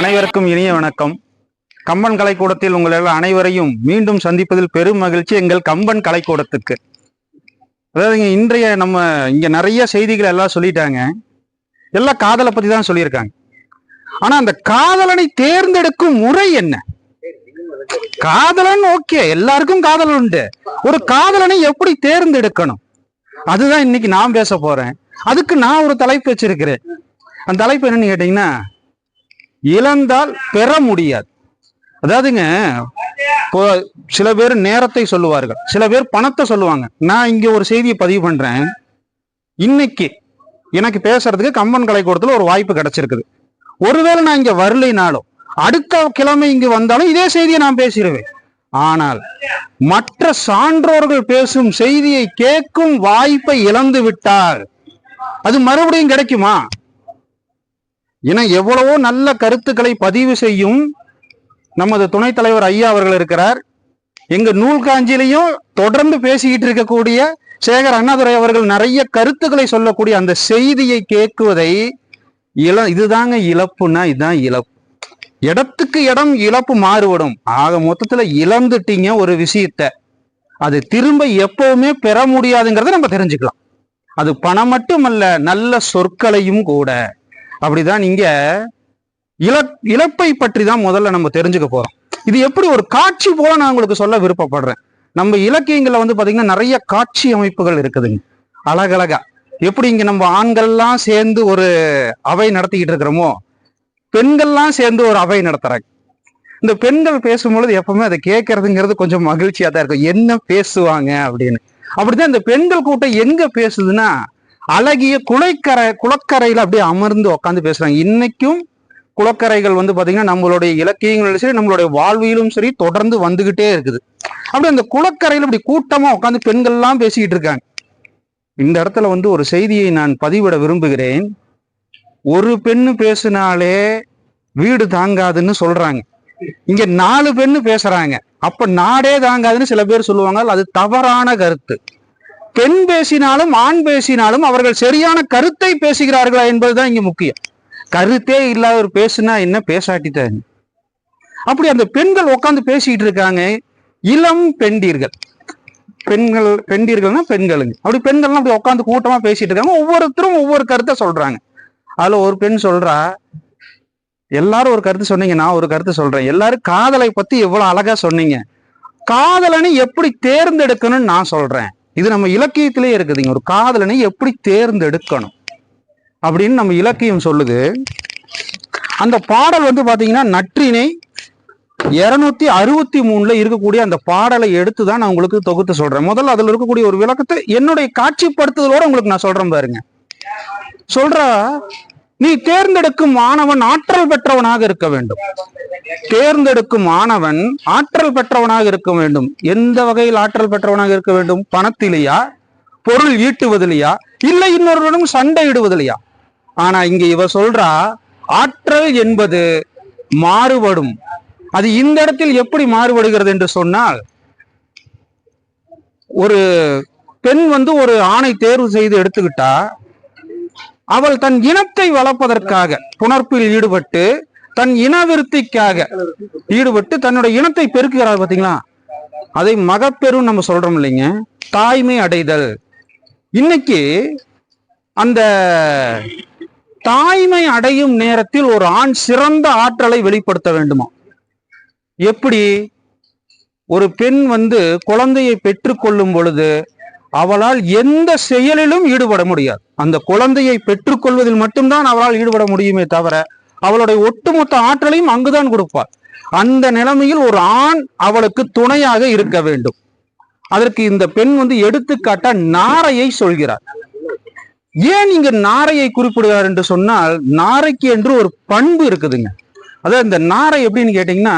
அனைவருக்கும் இனிய வணக்கம். கம்பன் கலைக்கூடத்தில் உங்கள் அனைவரையும் மீண்டும் சந்திப்பதில் பெரும் மகிழ்ச்சி எங்கள் கம்பன் கலைக்கூடத்துக்கு. அதாவது இன்றைய நம்ம இங்க நிறைய செய்திகள் எல்லாம் சொல்லிட்டாங்க. எல்லாம் காதலை பத்தி தான் சொல்லியிருக்காங்க. ஆனா அந்த காதலனை தேர்ந்தெடுக்கும் முறை என்ன? காதலன் ஓகே எல்லாருக்கும் காதல் உண்டு. ஒரு காதலனை எப்படி தேர்ந்தெடுக்கணும்? அதுதான் இன்னைக்கு நான் பேச போறேன். அதுக்கு நான் ஒரு தலைப்பு வச்சிருக்கிறேன். அந்த தலைப்பு என்னன்னு கேட்டீங்கன்னா இழந்தால் பெற முடியாது. அதாவதுங்க இப்போ சில பேர் நேரத்தை சொல்லுவார்கள். சில பேர் பணத்தை சொல்லுவாங்க. நான் இங்க ஒரு செய்தியை பதிவு பண்றேன். இன்னைக்கு எனக்கு பேசுறதுக்கு கம்பன் கலைக்கூடத்துல ஒரு வாய்ப்பு கிடைச்சிருக்குது. ஒருவேளை நான் இங்க வரலைனாலும் அடுத்த கிழமை இங்கு வந்தாலும் இதே செய்தியை நான் பேசிடுவேன். ஆனால் மற்ற சான்றோர்கள் பேசும் செய்தியை கேட்கும் வாய்ப்பை இழந்து விட்டால் அது மறுபடியும் கிடைக்குமா? இன எவ்வளவோ நல்ல கருத்துக்களை பதிவு செய்யும் நமது துணைத் தலைவர் ஐயா அவர்கள் இருக்கிறார். எங்க நூல் காஞ்சிலையும் தொடர்ந்து பேசிக்கிட்டு இருக்கக்கூடிய சேகர் அண்ணாதுரை அவர்கள் நிறைய கருத்துக்களை சொல்லக்கூடிய அந்த செய்தியை கேட்குவதை இழ இதுதாங்க இழப்புன்னா இதுதான் இழப்பு. இடத்துக்கு இடம் இழப்பு மாறுபடும். ஆக மொத்தத்துல இழந்துட்டீங்க ஒரு விஷயத்த. அது திரும்ப எப்பவுமே பெற முடியாதுங்கிறத நம்ம தெரிஞ்சுக்கலாம். அது பணம் மட்டுமல்ல நல்ல சொற்களையும் கூட. அப்படிதான் இங்க இழ இழப்பை பற்றி தான் முதல்ல நம்ம தெரிஞ்சுக்க போறோம். இது எப்படி ஒரு காட்சி போல நான் உங்களுக்கு சொல்ல விருப்பப்படுறேன். நம்ம இலக்கியங்கள்ல வந்து பாத்தீங்கன்னா நிறைய காட்சி அமைப்புகள் இருக்குதுங்க. அழகழகா. எப்படி இங்க நம்ம ஆண்கள்லாம் சேர்ந்து ஒரு அவை நடத்திக்கிட்டு இருக்கிறோமோ பெண்கள்லாம் சேர்ந்து ஒரு அவை நடத்துறாங்க. இந்த பெண்கள் பேசும்பொழுது எப்பவுமே அதை கேட்கறதுங்கிறது கொஞ்சம் மகிழ்ச்சியா தான் இருக்கும். என்ன பேசுவாங்க அப்படின்னு. அப்படிதான் இந்த பெண்கள் கூட்டம் எங்க பேசுதுன்னா அழகிய குலைக்கரை குளக்கரையில அப்படியே அமர்ந்து உட்காந்து பேசுறாங்க. இன்னைக்கும் குளக்கரைகள் வந்து பாத்தீங்கன்னா நம்மளுடைய இலக்கியங்களும் சரி நம்மளுடைய வாழ்வியலும் சரி தொடர்ந்து வந்துகிட்டே இருக்குது. அப்படி அந்த குளக்கரையில இப்படி கூட்டமா உட்காந்து பெண்கள்லாம் பேசிக்கிட்டு இருக்காங்க. இந்த இடத்துல வந்து ஒரு செய்தியை நான் பதிவிட விரும்புகிறேன். ஒரு பெண்ணு பேசினாலே வீடு தாங்காதுன்னு சொல்றாங்க. இங்க நாலு பெண்ணு பேசுறாங்க. அப்ப நாடே தாங்காதுன்னு சில பேர் சொல்லுவாங்க. அது தவறான கருத்து. பெண் பேசினாலும் ஆண் பேசினாலும் அவர்கள் சரியான கருத்தை பேசுகிறார்களா என்பதுதான் இங்க முக்கியம். கருத்தே இல்லாதவர் பேசுனா என்ன? பேசாட்டிதான் அப்படி அந்த பெண்கள் உட்காந்து பேசிக்கிட்டு இருக்காங்க. இளம் பெண்டீர்கள். பெண்கள் பெண்டீர்கள்னா பெண்களுங்க. அப்படி பெண்கள்லாம் அப்படி உட்காந்து கூட்டமா பேசிட்டு இருக்காங்க. ஒவ்வொருத்தரும் ஒவ்வொரு கருத்தை சொல்றாங்க. அதுல ஒரு பெண் சொல்றா எல்லாரும் ஒரு கருத்து சொன்னீங்க நான் ஒரு கருத்து சொல்றேன். எல்லாரும் காதலை பத்தி எவ்வளவு அழகா சொன்னீங்க. காதலனை எப்படி தேர்ந்தெடுக்கணும்னு நான் சொல்றேன். இது நம்ம இலக்கியத்திலே இருக்குதுங்க ஒரு காதலனை எப்படி தேர்ந்தெடுக்கணும்? அப்படின்னு நம்ம இலக்கியம் சொல்லுது. அந்த பாடல் வந்து பாத்தீங்கன்னா நற்றினை இருநூத்தி அறுபத்தி மூணுல இருக்கக்கூடிய அந்த பாடலை எடுத்து தான் நான் உங்களுக்கு தொகுத்து சொல்றேன். முதல்ல அதுல இருக்கக்கூடிய ஒரு விளக்கத்தை என்னுடைய காட்சிப்படுத்துதலோட உங்களுக்கு நான் சொல்றேன் பாருங்க. சொல்றா நீ தேர்ந்தெடுக்கும் மாணவன் ஆற்றல் பெற்றவனாக இருக்க வேண்டும். தேர்ந்தெடுக்கும் மாணவன் ஆற்றல் பெற்றவனாக இருக்க வேண்டும். எந்த வகையில் ஆற்றல் பெற்றவனாக இருக்க வேண்டும்? பணத்திலேயா? பொருள் ஈட்டுவதிலையா? இல்லை இன்னொருவனும் சண்டையிடுவதிலையா? ஆனா இங்க இவ சொல்றா ஆற்றல் என்பது மாறுபடும். அது இந்த இடத்தில் எப்படி மாறுபடுகிறது என்று சொன்னால் ஒரு பெண் வந்து ஒரு ஆணை தேர்வு செய்து எடுத்துக்கிட்டா அவள் தன் இனத்தை வளர்ப்பதற்காக புணர்ப்பில் ஈடுபட்டு தன் இனவிருத்திக்காக ஈடுபட்டு தன்னுடைய இனத்தை பெருக்குகிறார் பாத்தீங்களா அதை மகப்பெரும் நம்ம சொல்றோம் இல்லைங்க. தாய்மை அடைதல். இன்னைக்கு அந்த தாய்மை அடையும் நேரத்தில் ஒரு ஆண் சிறந்த ஆற்றலை வெளிப்படுத்த வேண்டுமா? எப்படி? ஒரு பெண் வந்து குழந்தையை பெற்றுக்கொள்ளும் பொழுது அவளால் எந்த செயலிலும் ஈடுபட முடியாது. அந்த குழந்தையை பெற்றுக்கொள்வதில் மட்டும்தான் அவளால் ஈடுபட முடியுமே தவிர அவளுடைய ஒட்டுமொத்த ஆற்றலையும் அங்குதான் கொடுப்பார் அந்த நிலைமையில் ஒரு ஆண் அவளுக்கு துணையாக இருக்க வேண்டும். அதற்கு இந்த பெண் வந்து எடுத்துக்காட்ட நாரையை சொல்கிறார். ஏன் இங்க நாரையை குறிப்பிடுகிறார் என்று சொன்னால் நாரைக்கு என்று ஒரு பண்பு இருக்குதுங்க. அதாவது இந்த நாரை எப்படின்னு கேட்டீங்கன்னா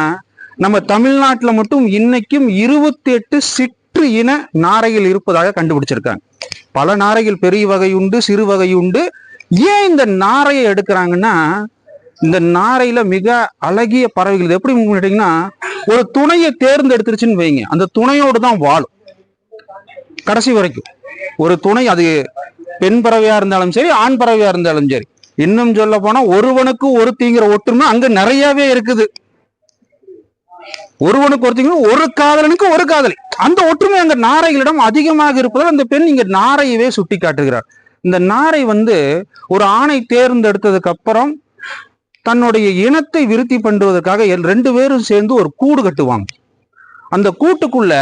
நம்ம தமிழ்நாட்டுல மட்டும் இன்னைக்கும் இருபத்தி எட்டு சிற்று இன நாரையில் இருப்பதாக கண்டுபிடிச்சிருக்காங்க. பல நாரைகள் பெரிய வகை உண்டு சிறு வகை உண்டு. ஏன் இந்த நாரையை எடுக்கிறாங்கன்னா இந்த நாரையில மிக அழகிய பறவைகள் இது எப்படி கேட்டீங்கன்னா ஒரு துணையை தேர்ந்தெடுத்துருச்சுன்னு வைங்க. அந்த துணையோடு தான் வாழும். கடைசி வரைக்கும். ஒரு துணை அது பெண் பறவையா இருந்தாலும் சரி ஆண் பறவையா இருந்தாலும் சரி. இன்னும் சொல்ல போனா ஒருவனுக்கு ஒருத்திங்கிற ஒற்றுமை அங்க நிறையவே இருக்குது. ஒருவனுக்கு ஒருத்தங்க ஒரு காதலனுக்கு ஒரு காதலி. அந்த ஒற்றுமை அங்க நாரைகளிடம் அதிகமாக இருப்பதால் அந்த பெண் இங்க நாரையவே சுட்டி காட்டுகிறார். இந்த நாரை வந்து ஒரு ஆணை தேர்ந்தெடுத்ததுக்கு அப்புறம் தன்னுடைய இனத்தை விருத்தி பண்ணுவதற்காக ரெண்டு பேரும் சேர்ந்து ஒரு கூடு கட்டுவாங்க. அந்த கூட்டுக்குள்ள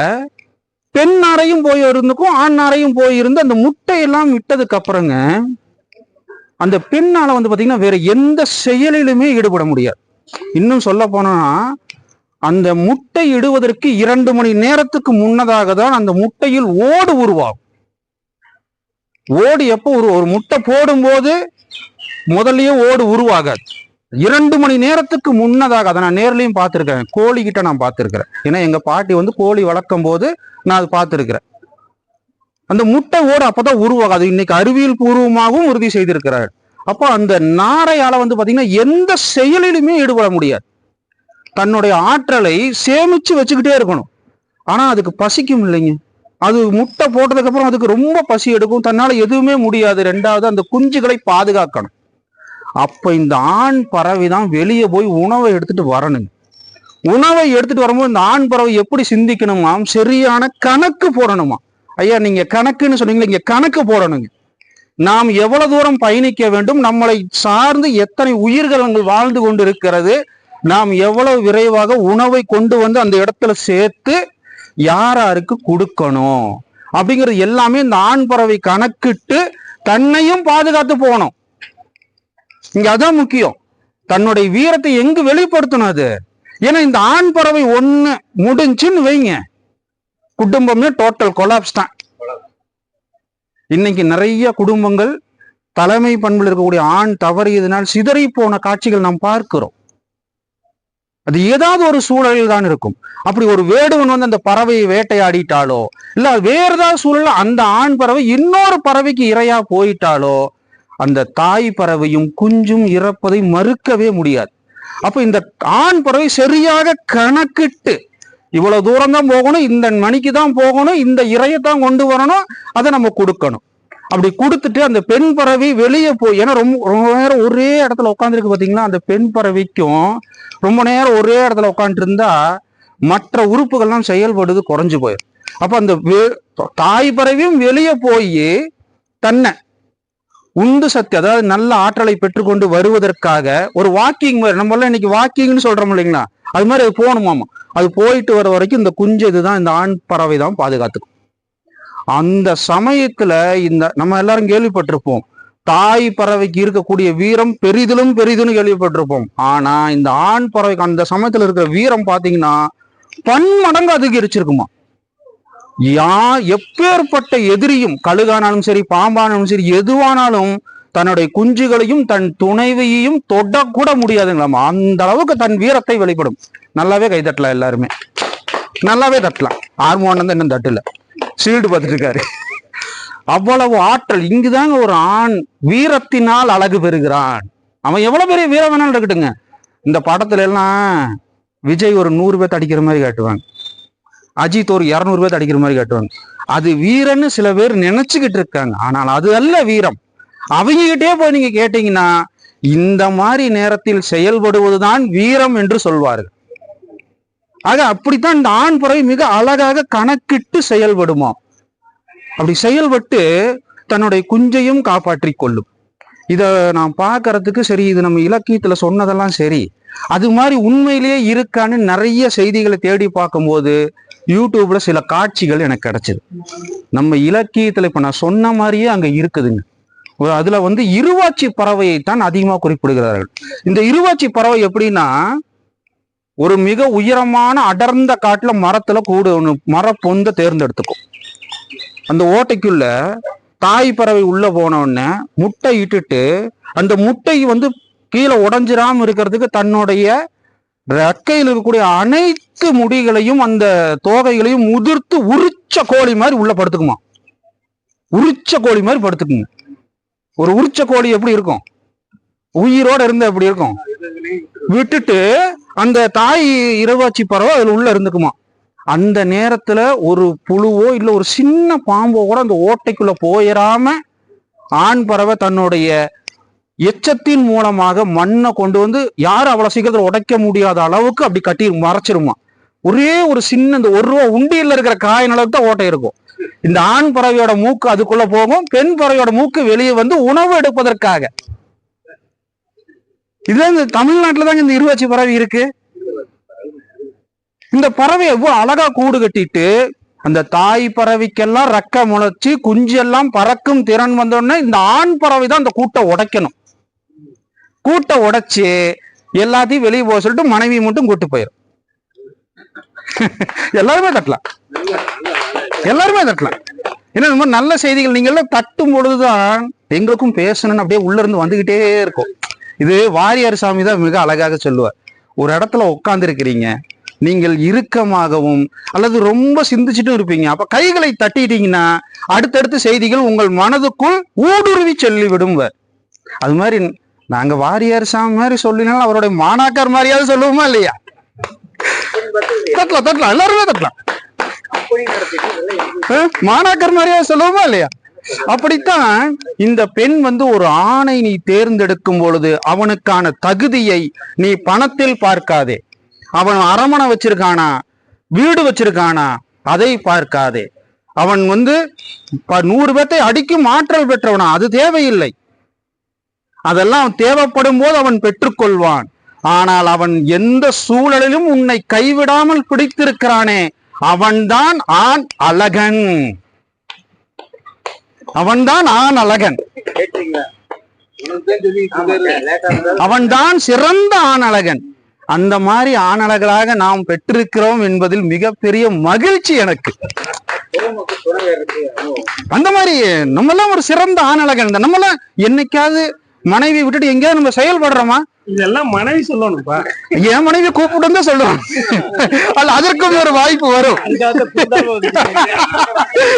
பெண் நாரையும் போய் இருந்துக்கும் ஆண் நாரையும் போய் இருந்து அந்த முட்டையெல்லாம் விட்டதுக்கு அப்புறங்க அந்த பெண்ணால வந்து பாத்தீங்கன்னா வேற எந்த செயலிலுமே ஈடுபட முடியாது. இன்னும் சொல்ல போனா அந்த முட்டை இடுவதற்கு இரண்டு மணி நேரத்துக்கு முன்னதாக தான் அந்த முட்டையில் ஓடு உருவாகும். ஓடு எப்போ ஒரு ஒரு முட்டை போடும்போது முதல்லயே ஓடு உருவாகாது. இரண்டு மணி நேரத்துக்கு முன்னதாக அதை நான் நேர்லயும் பார்த்துருக்கேன் கோழி கிட்ட நான் பார்த்திருக்கிறேன். ஏன்னா எங்க பாட்டி வந்து கோழி வளர்க்கும் போது நான் அது பார்த்திருக்கிறேன். அந்த முட்டை ஓடு அப்போதான் உருவாகும் அது இன்னைக்கு அறிவியல் பூர்வமாகவும் உறுதி செய்திருக்கிறார் அப்போ அந்த நாரையால வந்து பார்த்தீங்கன்னா எந்த செயலிலுமே ஈடுபட முடியாது. தன்னுடைய ஆற்றலை சேமிச்சு வச்சுக்கிட்டே இருக்கணும். ஆனா அதுக்கு பசிக்கும் இல்லைங்க. அது முட்டை போட்டதுக்கு அப்புறம் அதுக்கு ரொம்ப பசி எடுக்கும். தன்னால எதுவுமே முடியாது. ரெண்டாவது அந்த குஞ்சுகளை பாதுகாக்கணும். அப்ப இந்த ஆண் பறவை தான் வெளியே போய் உணவை எடுத்துட்டு வரணுங்க. உணவை எடுத்துட்டு வரும்போது இந்த ஆண் பறவை எப்படி சிந்திக்கணுமாம் சரியான கணக்கு போடணுமா? ஐயா நீங்க கணக்குன்னு சொன்னீங்களே இங்க கணக்கு போடணுங்க. நாம் எவ்வளவு தூரம் பயணிக்க வேண்டும்? நம்மளை சார்ந்து எத்தனை உயிர்கள் அங்கு வாழ்ந்து கொண்டு இருக்கிறது நாம் எவ்வளவு விரைவாக உணவை கொண்டு வந்து அந்த இடத்துல சேர்த்து யாராருக்கு கொடுக்கணும்? அப்படிங்கிறது எல்லாமே இந்த ஆண் பறவை கணக்கிட்டு தன்னையும் பாதுகாத்து போகணும். இங்க அதான் முக்கியம். தன்னுடைய வீரத்தை எங்கு வெளிப்படுத்தணும் அது? ஏன்னா இந்த ஆண் பறவை ஒண்ணு முடிஞ்சுன்னு வைங்க. குடும்பமே டோட்டல் கொலாப்ஸ் தான். இன்னைக்கு நிறைய குடும்பங்கள் தலைமை பண்பில் இருக்கக்கூடிய ஆண் தவறியதனால் சிதறி போன காட்சிகள் நாம் பார்க்கிறோம். அது ஏதாவது ஒரு சூழலில் தான் இருக்கும். அப்படி ஒரு வேடுவன் வந்து அந்த பறவையை வேட்டையாடிட்டாலோ இல்ல வேற ஏதாவது சூழல்ல அந்த ஆண் பறவை இன்னொரு பறவைக்கு இரையா போயிட்டாலோ அந்த தாய் பறவையும் குஞ்சும் இறப்பதை மறுக்கவே முடியாது. அப்ப இந்த ஆண் பறவை சரியாக கணக்கிட்டு இவ்வளவு தூரம் தான் போகணும் இந்த மணிக்கு தான் போகணும் இந்த இரையத்தான் கொண்டு வரணும் அதை நம்ம கொடுக்கணும். அப்படி கொடுத்துட்டு அந்த பெண் பறவை வெளியே போய் ஏன்னா ரொம்ப ரொம்ப நேரம் ஒரே இடத்துல உட்காந்துருக்கு பார்த்தீங்களா அந்த பெண் பறவைக்கும் ரொம்ப நேரம் ஒரே இடத்துல உட்காந்துட்டு இருந்தா மற்ற உறுப்புகள்லாம் செயல்படுது குறைஞ்சு போயிடும் அப்ப அந்த வே- தாய் பறவையும் வெளியே போய் தன்னை உந்து சக்தி அதாவது நல்ல ஆற்றலை பெற்றுக்கொண்டு வருவதற்காக ஒரு வாக்கிங் நம்ம இன்னைக்கு வாக்கிங்னு சொல்றோம் இல்லைங்களா? அது மாதிரி அது போகணுமாமா? அது போயிட்டு வர வரைக்கும் இந்த குஞ்சு இதுதான் இந்த ஆண் பறவை தான் பாதுகாத்துக்கும். அந்த சமயத்துல இந்த நம்ம எல்லாரும் கேள்விப்பட்டிருப்போம். தாய் பறவைக்கு இருக்கக்கூடிய வீரம் பெரிதிலும் பெரிதுன்னு கேள்விப்பட்டிருப்போம். ஆனா இந்த ஆண் பறவைக்கு அந்த சமயத்துல இருக்கிற வீரம் பாத்தீங்கன்னா பன்மடங்கு அதிகரிச்சிருக்குமா. யா எப்பேற்பட்ட எதிரியும் கழுகானாலும் சரி பாம்பானாலும் சரி எதுவானாலும் தன்னுடைய குஞ்சுகளையும் தன் துணைவியையும் தொடக்கூட முடியாதுங்களாமா. அந்த அளவுக்கு தன் வீரத்தை வெளிப்படும். நல்லாவே கை தட்டலாம் எல்லாருமே. நல்லாவே தட்டலாம். ஹார்மோன் வந்து இன்னும் தட்டல. சீல்டு பார்த்துட்டு இருக்காரு அவ்வளவு ஆற்றல். இங்குதாங்க ஒரு ஆண் வீரத்தினால் அழகு பெறுகிறான். அவன் எவ்வளவு பெரிய வீரம் வேணாலும் இருக்கட்டுங்க இந்த படத்துல எல்லாம் விஜய் ஒரு நூறு பேர்த்து அடிக்கிற மாதிரி காட்டுவாங்க. அஜித் ஒரு இரநூறு பேர்த்து அடிக்கிற மாதிரி காட்டுவாங்க. அது வீரன்னு சில பேர் நினைச்சுக்கிட்டு இருக்காங்க. ஆனால் அது அல்ல வீரம். அவங்ககிட்டே போய் நீங்க கேட்டீங்கன்னா இந்த மாதிரி நேரத்தில் செயல்படுவதுதான் வீரம் என்று சொல்வார்கள். ஆக அப்படித்தான் இந்த ஆண் பறவை மிக அழகாக கணக்கிட்டு செயல்படுமா. அப்படி செயல்பட்டு தன்னுடைய குஞ்சையும் காப்பாற்றி கொள்ளும். இதை நான் பார்க்கறதுக்கு சரி இது நம்ம இலக்கியத்துல சொன்னதெல்லாம் சரி அது மாதிரி உண்மையிலேயே இருக்கான்னு நிறைய செய்திகளை தேடி பார்க்கும்போது யூடியூப்ல சில காட்சிகள் எனக்கு கிடைச்சது. நம்ம இலக்கியத்துல இப்ப நான் சொன்ன மாதிரியே அங்க இருக்குதுங்க. அதில் அதுல வந்து இருவாச்சி பறவையை தான் அதிகமாக குறிப்பிடுகிறார்கள். இந்த இருவாச்சி பறவை எப்படின்னா ஒரு மிக உயரமான அடர்ந்த காட்டுல மரத்துல கூடு ஒன்று மர பொந்த தேர்ந்தெடுத்துக்கும். அந்த ஓட்டைக்குள்ள தாய் பறவை உள்ள போனவுடனே முட்டை இட்டுட்டு அந்த முட்டை வந்து கீழே உடைஞ்சிராம இருக்கிறதுக்கு தன்னுடைய ரெக்கையில் இருக்கக்கூடிய அனைத்து முடிகளையும் அந்த தோகைகளையும் உதிர்த்து உரிச்ச கோழி மாதிரி உள்ள படுத்துக்குமா? உரிச்ச கோழி மாதிரி படுத்துக்குங்க. ஒரு உரிச்ச கோழி எப்படி இருக்கும்? உயிரோட இருந்தா எப்படி இருக்கும்? விட்டுட்டு அந்த தாய் இரவாச்சி பறவை அதில் உள்ள இருந்துக்குமா. அந்த நேரத்துல ஒரு புழுவோ இல்லை ஒரு சின்ன பாம்போ கூட அந்த ஓட்டைக்குள்ள போயிடாம ஆண் பறவை தன்னுடைய எச்சத்தின் மூலமாக மண்ணை கொண்டு வந்து யாரும் அவ்வளவு சீக்கிரத்தில் உடைக்க முடியாத அளவுக்கு அப்படி கட்டி மறைச்சிருமா. ஒரே ஒரு சின்ன இந்த ஒரு ரூபா உண்டியில் இருக்கிற காயின் அளவுக்கு தான் ஓட்டை இருக்கும். இந்த ஆண் பறவையோட மூக்கு அதுக்குள்ள போகும் பெண் பறவையோட மூக்கு வெளியே வந்து உணவு எடுப்பதற்காக. இதுதான் இந்த தமிழ்நாட்டில் தாங்க இந்த இருவாச்சி பறவை இருக்கு. இந்த பறவை எவ்வளோ அழகா கூடு கட்டிட்டு அந்த தாய் பறவைக்கெல்லாம் ரக்க முளைச்சி குஞ்சு எல்லாம் பறக்கும் திறன் வந்தோடனே இந்த ஆண் பறவை தான் அந்த கூட்டை உடைக்கணும். கூட்டை உடைச்சு எல்லாத்தையும் வெளியே போக சொல்லிட்டு மனைவி மட்டும் கூட்டு போயிடும் எல்லாருமே தட்டலாம். எல்லாருமே தட்டலாம். ஏன்னா இந்த மாதிரி நல்ல செய்திகள் நீங்க எல்லாம் தட்டும் பொழுதுதான் எங்களுக்கும் பேசணும்னு அப்படியே உள்ள இருந்து வந்துகிட்டே இருக்கும். இது வாரியார் சாமி தான் மிக அழகாக சொல்லுவார். ஒரு இடத்துல உட்கார்ந்து இருக்கிறீங்க நீங்கள் இறுக்கமாகவும் அல்லது ரொம்ப சிந்திச்சுட்டும் இருப்பீங்க. அப்ப கைகளை தட்டிட்டீங்கன்னா அடுத்தடுத்த செய்திகள் உங்கள் மனதுக்குள் ஊடுருவி சொல்லிவிடும் அது மாதிரி நாங்க வாரியார் சாமி மாதிரி சொல்லினாலும் அவருடைய மாணாக்கர் மாதிரியாவது சொல்லுவோமா இல்லையா? தட்டலாம் தட்டலாம் எல்லாருமே தட்டலாம். மாணாக்கர் மாதிரியா சொல்லுவோமா இல்லையா? அப்படித்தான் இந்த பெண் வந்து ஒரு ஆணை நீ தேர்ந்தெடுக்கும் பொழுது அவனுக்கான தகுதியை நீ பணத்தில் பார்க்காதே. அவன் அரமனை வச்சிருக்கானா வீடு வச்சிருக்கானா அதை பார்க்காதே. அவன் வந்து ப- நூறு பேர்த்தை அடிக்கும் ஆற்றல் பெற்றவனா அது தேவையில்லை. அதெல்லாம் தேவைப்படும் போது அவன் பெற்றுக்கொள்வான். ஆனால் அவன் எந்த சூழலிலும் உன்னை கைவிடாமல் பிடித்திருக்கிறானே அவன்தான் ஆண் அழகன். அவன்தான் ஆண் அழகன். அவன்தான் சிறந்த ஆண் அழகன். அந்த மாதிரி ஆணழகளாக நாம் பெற்றிருக்கிறோம் என்பதில் மிகப்பெரிய மகிழ்ச்சி எனக்கு. அந்த மாதிரி நம்மெல்லாம் ஒரு சிறந்த ஆணழகன் நம்மளாம் என்னைக்காவது மனைவி விட்டுட்டு எங்கேயாவது நம்ம செயல்படுறோமா? இதெல்லாம் மனைவி சொல்லணும்ப்பா என் மனைவி கூப்பிட்டு வந்து சொல்லுவான் அல்ல அதற்கும் ஒரு வாய்ப்பு வரும்.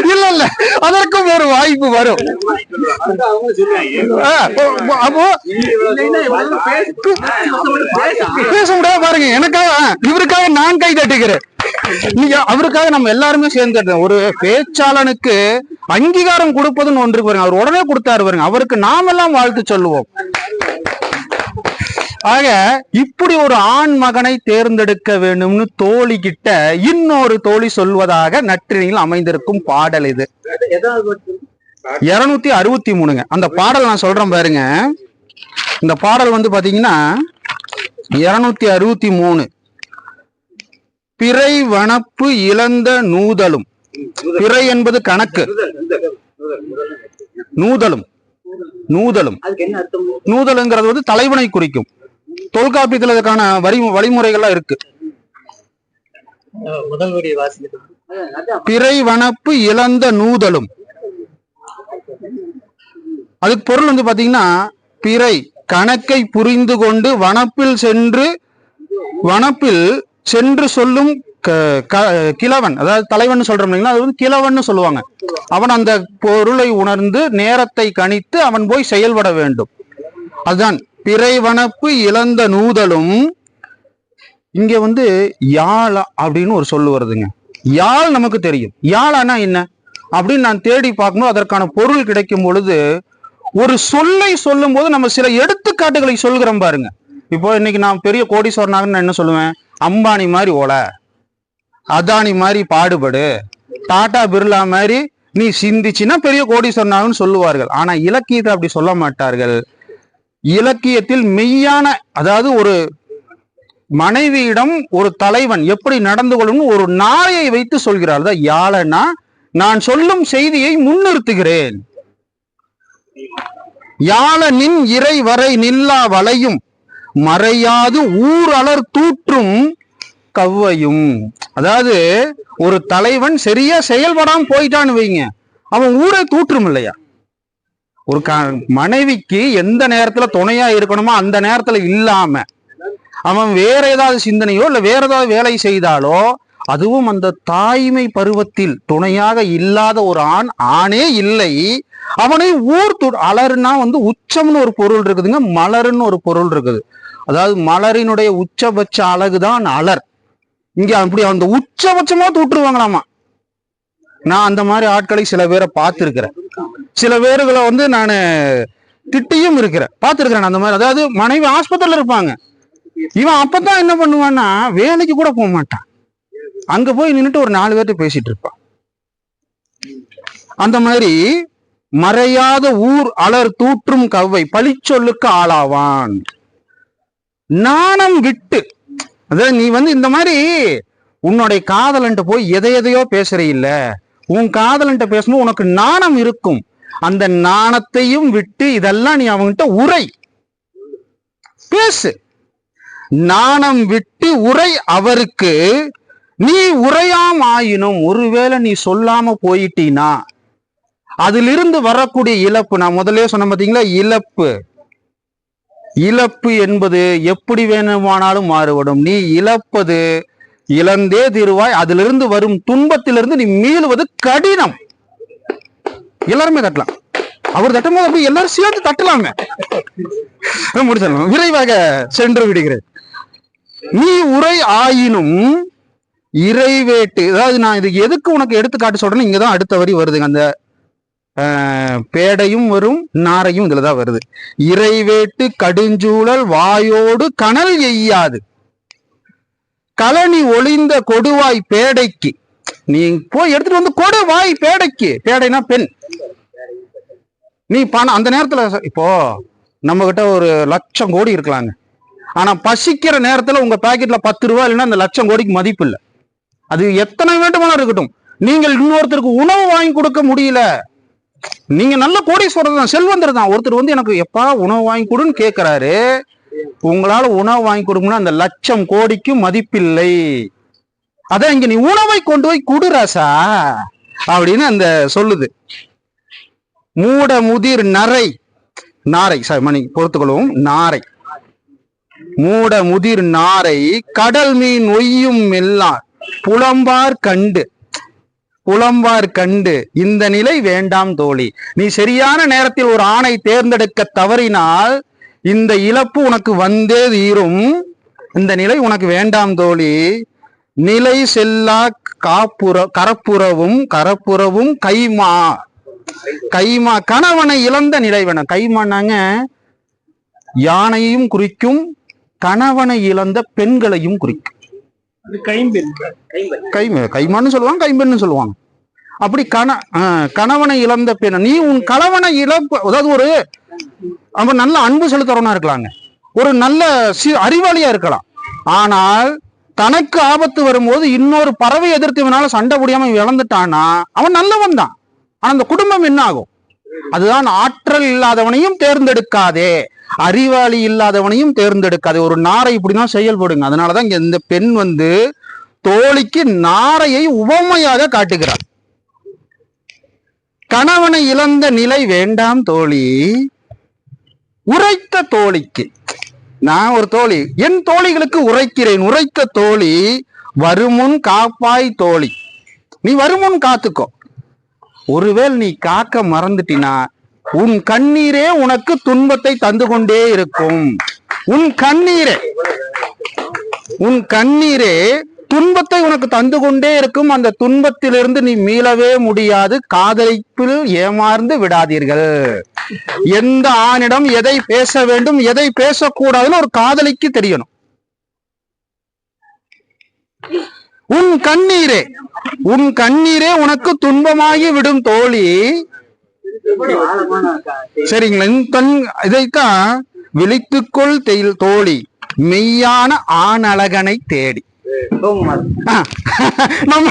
இல்ல இல்ல அதற்கும் ஒரு வாய்ப்பு வரும். அப்போ- பேசி- முடியாது. பாருங்க. எனக்காக இவருக்காக நான் கை தட்டுகிறேன். நீங்க அவருக்காக நம்ம எல்லாருமே சேர்ந்து. ஒரு பேச்சாளனுக்கு அங்கீகாரம் கொடுப்பதுன்னு ஒன்று பாருங்க. அவர் உடனே கொடுத்தாரு பாருங்க. அவருக்கு நாமெல்லாம் வாழ்த்து சொல்லுவோம். ஆக இப்படி ஒரு ஆண் மகனை தேர்ந்தெடுக்க வேண்டும்னு தோழி கிட்ட இன்னொரு தோழி சொல்வதாக நற்றினியில் அமைந்திருக்கும் பாடல் இது. இருநூத்தி அறுபத்தி மூணுங்க. அந்த பாடல் நான் சொல்றேன் பாருங்க. இந்த பாடல் வந்து பாத்தீங்கன்னா இருநூத்தி அறுபத்தி மூணு. பிறை வனப்பு இழந்த நூதலும். பிறை என்பது கணக்கு. நூதலும். நூதலும். நூதலுங்கிறது வந்து தலைவனை குறிக்கும். தொல்காப்பியத்தில் இதுக்கான வரி வழிமுறைகள்லாம் இருக்கு. முதல் வரி பிறை வனப்பு இழந்த நூதலும். அதுக்கு பொருள் வந்து பாத்தீங்கன்னா பிறை கணக்கை புரிந்து கொண்டு வனப்பில் சென்று வனப்பில் சென்று சொல்லும் க- க- கிழவன். அதாவது தலைவன் சொல்றோம் இல்லைங்களா? அது வந்து கிழவன் சொல்லுவாங்க. அவன் அந்த பொருளை உணர்ந்து நேரத்தை கணித்து அவன் போய் செயல்பட வேண்டும். அதுதான் பிறைவனப்பு இழந்த நூதலும் இங்க வந்து யாழ் அப்படின்னு ஒரு சொல்லு வருதுங்க. யாழ் நமக்கு தெரியும். யாழானா என்ன? அப்படின்னு நான் தேடி பார்க்கும்போது அதற்கான பொருள் கிடைக்கும் பொழுது ஒரு சொல்லை சொல்லும் போது நம்ம சில எடுத்துக்காட்டுகளை சொல்கிறோம் பாருங்க. இப்போ இன்னைக்கு நான் பெரிய கோடீஸ்வரனாக நான் என்ன சொல்லுவேன்? அம்பானி மாதிரி ஓல அதானி மாதிரி பாடுபடு டாடா பிர்லா மாதிரி நீ சிந்திச்சின்னா பெரிய கோடீஸ்வரனாகனு சொல்லுவார்கள். ஆனா இலக்கியத்தை அப்படி சொல்ல மாட்டார்கள். இலக்கியத்தில் மெய்யான அதாவது ஒரு மனைவியிடம் ஒரு தலைவன் எப்படி நடந்து கொள்ளும் ஒரு நாயை வைத்து சொல்கிறார். அதான் யாழனா நான் சொல்லும் செய்தியை முன்னிறுத்துகிறேன். யாழனின் இறை வரை நில்லா வளையும் மறையாது ஊர் அலர் தூற்றும் கவ்வையும். அதாவது ஒரு தலைவன் சரியா செயல்படாம போயிட்டான்னு வைங்க. அவன் ஊரை தூற்றும் இல்லையா? ஒரு க மனைவிக்கு எந்த நேரத்துல துணையா இருக்கணுமோ அந்த நேரத்துல இல்லாம அவன் வேற ஏதாவது சிந்தனையோ இல்ல வேற ஏதாவது வேலை செய்தாலோ அதுவும் அந்த தாய்மை பருவத்தில் துணையாக இல்லாத ஒரு ஆண் ஆணே இல்லை. அவனை ஊர் து அலறுனா வந்து உச்சம்னு ஒரு பொருள் இருக்குதுங்க மலர்னு ஒரு பொருள் இருக்குது. அதாவது மலரினுடைய உச்சபட்ச அழகுதான் அலர். இங்க அப்படி அந்த உச்சபட்சமா தூட்டுருவாங்களாமா நான் அந்த மாதிரி ஆட்களை சில பேரை பார்த்திருக்கிறேன். சில பேர்களை வந்து நான் திட்டியும் இருக்கிறேன். பார்த்துருக்குறேன் அந்த மாதிரி. அதாவது மனைவி ஆஸ்பத்திரியில் இருப்பாங்க. இவன் அப்பதான் என்ன பண்ணுவான்னா வேலைக்கு கூட போக மாட்டான். அங்க போய் நின்றுட்டு ஒரு நாலு பேர்கிட்ட பேசிட்டு இருப்பான். அந்த மாதிரி மறையாத ஊர் அலர் தூற்றும் கவ்வை பழிச்சொல்லுக்கு ஆளாவான். நாணம் விட்டு. அதாவது நீ வந்து இந்த மாதிரி உன்னுடைய காதலன்ட்ட போய் எதை எதையோ பேசுற இல்ல உன் காதலன்ட்ட பேசும்போது உனக்கு நாணம் இருக்கும். அந்த நாணத்தையும் விட்டு இதெல்லாம் நீ அவன்கிட்ட உரை. பேசு. நாணம் விட்டு உரை அவருக்கு நீ உரையாம் ஆயினும் ஒருவேளை நீ சொல்லாம போயிட்டீனா? அதிலிருந்து வரக்கூடிய இழப்பு நான் முதலே சொன்ன பாத்தீங்களா? இழப்பு. இழப்பு என்பது எப்படி வேணுமானாலும் மாறுபடும். நீ இழப்பது இழந்தே தீருவாய். அதிலிருந்து வரும் துன்பத்திலிருந்து நீ மீளுவது கடினம். எல்லாருமே தட்டலாம். அவர் தட்டும் போது அப்படியே எல்லாரும் சேர்ந்து தட்டலாமே முடிச்சிடலாம் விரைவாக சென்று விடுகிறேன். நீ உரை ஆயினும் இறைவேட்டு அதாவது நான் இதுக்கு எதுக்கு உனக்கு எடுத்துக்காட்டு சொல்றேன்னு இங்கதான் அடுத்த வரி வருதுங்க. அந்த ஆஹ், பேடையும் வரும் நாரையும் இதுலதான் வருது. இறைவேட்டு கடுஞ்சூழல் வாயோடு கனல் எய்யாது. கலனி ஒளிந்த கொடுவாய் பேடைக்கு. நீ போய் எடுத்துட்டு வந்து கொடு வாய் பேடைக்கு. பேடைனா பெண். நீ பணம் அந்த நேரத்தில் இப்போ நம்ம ஒரு லட்சம் கோடி இருக்கலாங்க. ஆனால் பசிக்கிற நேரத்தில் உங்கள் பாக்கெட்டில் பத்து ரூபா இல்லைன்னா அந்த லட்சம் கோடிக்கு மதிப்பு இல்லை. அது எத்தனை வேண்டுமானாலும் இருக்கட்டும். நீங்கள் இன்னொருத்தருக்கு உணவு வாங்கி கொடுக்க முடியல. நீங்க நல்ல கோடீஸ்வரர் தான் செல்வந்தர் தான். ஒருத்தர் வந்து எனக்கு எப்பா உணவு வாங்கி கொடுன்னு கேட்கிறாரு உங்களால உணவு வாங்கி கொடுக்கணும்னா அந்த லட்சம் கோடிக்கு மதிப்பில்லை. அதான் இங்க நீ உணவை கொண்டு போய் குடுராசா அப்படின்னு அந்த சொல்லுது. மூட முதிர் நரை நாரை சாரி மணி பொறுத்துக்கொள்வோம். நாரை. மூட முதிர் நாரை கடல் மீன் ஒய்யும் எல்லாம் புலம்பார் கண்டு. புலம்பார் கண்டு. இந்த நிலை வேண்டாம் தோழி. நீ சரியான நேரத்தில் ஒரு ஆணை தேர்ந்தெடுக்க தவறினால் இந்த இழப்பு உனக்கு வந்தே தீரும். இந்த நிலை உனக்கு வேண்டாம் தோழி. நிலை செல்லா காப்புற கரப்புறவும் கரப்புறவும் கைமா கைமா கணவனை இழந்த நிலை வேணும் கைமானாங்க யானையையும் குறிக்கும் கணவனை இழந்த பெண்களையும் குறிக்கும். கைமான்னு சொல்லுவாங்க கைம்பெண்ணு சொல்லுவாங்க. அப்படி கண ஆஹ் கணவனை இழந்த பெண் நீ உன் கணவனை இழப்பு அதாவது ஒரு அவன் நல்ல அன்பு செலுத்துறவனா இருக்கலாங்க. ஒரு நல்ல சி- அறிவாளியா இருக்கலாம். ஆனால் தனக்கு ஆபத்து வரும்போது இன்னொரு பறவை எதிர்த்து இவனால சண்டை முடியாம இழந்துட்டானா அவன் நல்லவன் தான் ஆனா அந்த குடும்பம் என்ன ஆகும் அதுதான் ஆற்றல் இல்லாதவனையும் தேர்ந்தெடுக்காதே. அறிவாளி இல்லாதவனையும் தேர்ந்தெடுக்காதே. ஒரு நாரை இப்படிதான் செயல்படுங்க அதனாலதான் இங்க இந்த பெண் வந்து தோழிக்கு நாரையை உவமையாக காட்டுகிறார் கணவனை இழந்த நிலை வேண்டாம் தோழி. உரைத்த தோழிக்கு. நான் ஒரு தோழி. என் தோழிகளுக்கு உரைக்கிறேன். உரைத்த தோழி வருமுன் காப்பாய் தோழி. நீ வருமுன் காத்துக்கோ. ஒருவேளை நீ காக்க மறந்துட்டினா உன் கண்ணீரே உனக்கு துன்பத்தை தந்து கொண்டே இருக்கும். உன் கண்ணீரே உன் கண்ணீரே துன்பத்தை உனக்கு தந்து கொண்டே இருக்கும். அந்த துன்பத்திலிருந்து நீ மீளவே முடியாது. காதலிப்பில் ஏமாந்து விடாதீர்கள். எந்த ஆணிடம் எதை பேச வேண்டும் எதை பேசக்கூடாதுன்னு ஒரு காதலிக்கு தெரியணும். உன் கண்ணீரே உன் கண்ணீரே உனக்கு துன்பமாகி விடும் தோழி. சரிங்களா? கண் இதைத்தான் விழித்துக்கொள் தெயில் தோழி. மெய்யான ஆணழகனை தேடி. நம்ம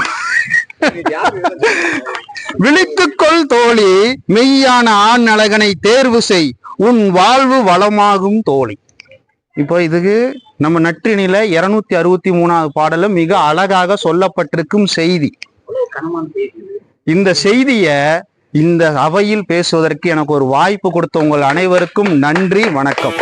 விழித்துக்கொள் தோழி. மெய்யான ஆண் அழகனை தேர்வு செய். உன் வாழ்வு வளமாகும் தோழி. இப்போ இதுக்கு நம்ம நற்றினில இருநூத்தி அறுபத்தி மூணாவது பாடல மிக அழகாக சொல்லப்பட்டிருக்கும் செய்தி. இந்த செய்திய இந்த அவையில் பேசுவதற்கு எனக்கு ஒரு வாய்ப்பு கொடுத்த உங்கள் அனைவருக்கும் நன்றி வணக்கம்.